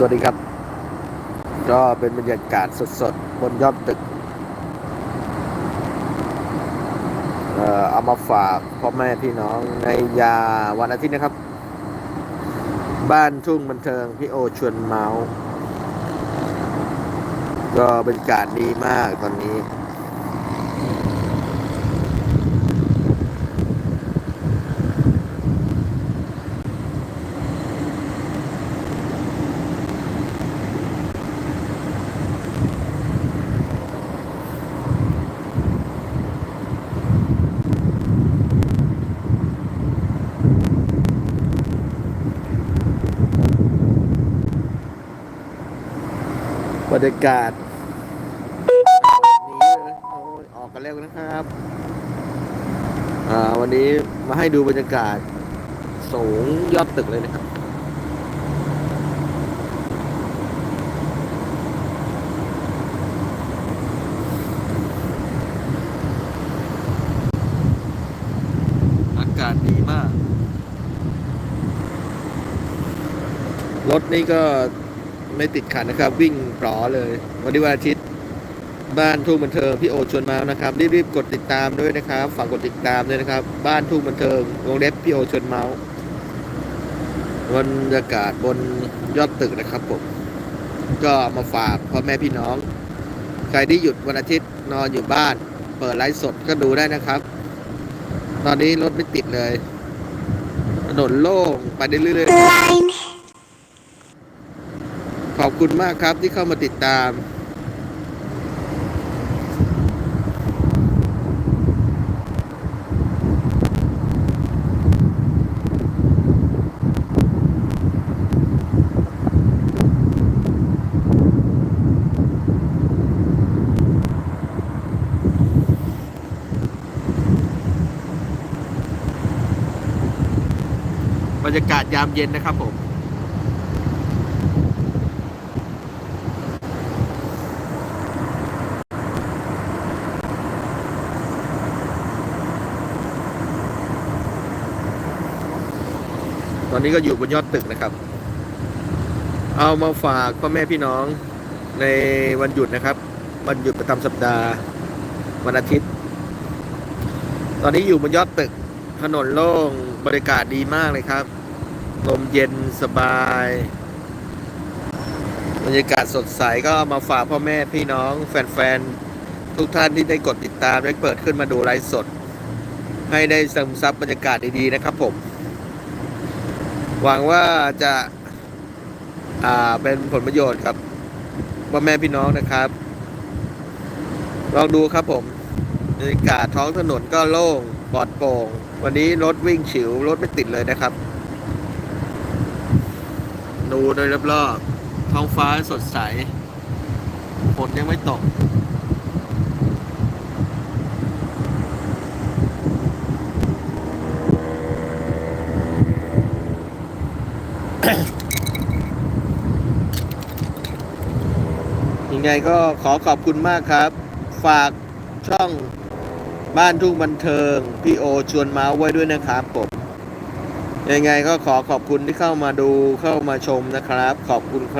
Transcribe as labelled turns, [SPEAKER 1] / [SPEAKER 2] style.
[SPEAKER 1] สวัสดีครับ ก็เป็นบรรยากาศสดๆ บนยอดตึกเอ่อเอามาฝากพ่อแม่พี่น้องในยาวันอาทิตย์นะครับ บ้านทุ่งบันเทิง พี่โอชวนเมาส์ ก็บรรยากาศดีมากตอนนี้ บรรยากาศนี้เลยออกกันเร็วนะครับ อ่า วันนี้มาให้ดูบรรยากาศ สูงยอดตึกเลยนะครับอากาศดีมาก รถนี่ก็ ไม่ติดขัดนะครับ วิ่งปลอเลย วันนี้วันอาทิตย์ บ้านทุ่งบันเทิงพี่โอชวนมานะครับรีบๆกดติดตามด้วยนะครับฝากกดติดตามด้วยนะครับ บ้านทุ่งบันเทิงวงเล็บพี่โอชวนเมาส์บรรยากาศบนยอดตึกนะครับผมก็มาฝากพ่อแม่พี่น้อง ใครที่หยุดวันอาทิตย์นอนอยู่บ้าน เปิดไลฟ์สดก็ดูได้นะครับ ตอนนี้รถไม่ติดเลยถนนโล่งไปเรื่อยๆ ขอบคุณมากครับที่เข้ามาติดตาม บรรยากาศยามเย็นนะครับผม ตอนนี้ก็อยู่บนยอดตึกนะครับ เอามาฝากพ่อแม่พี่น้องในวันหยุดนะครับ วันหยุดประจำสัปดาห์วันอาทิตย์ ตอนนี้อยู่บนยอดตึก ถนนโล่งบรรยากาศดีมากเลยครับ ลมเย็นสบาย บรรยากาศสดใสก็มาฝากพ่อแม่พี่น้องแฟนๆ ทุกท่านที่ได้กดติดตามได้เปิดขึ้นมาดูไลฟ์สด ให้ได้ซึมซับบรรยากาศดีๆนะครับผม หวังว่าจะอ่าเป็นผลประโยชน์กับพ่อแม่พี่น้องนะครับ ลองดูครับผมบรรยากาศท้องถนนก็โล่งปลอดโปร่ง วันนี้รถวิ่งฉิว รถไม่ติดเลยนะครับ ดูโดยรอบๆท้องฟ้าสดใสฝนยังไม่ตก ยังไงก็ขอขอบคุณมากครับ ฝากช่องบ้านทุ่งบันเทิง พี่โอชวนมาไว้ด้วยนะครับผมยังไงก็ขอขอบคุณที่เข้ามาดูเข้ามาชมนะครับ ขอบคุณครับ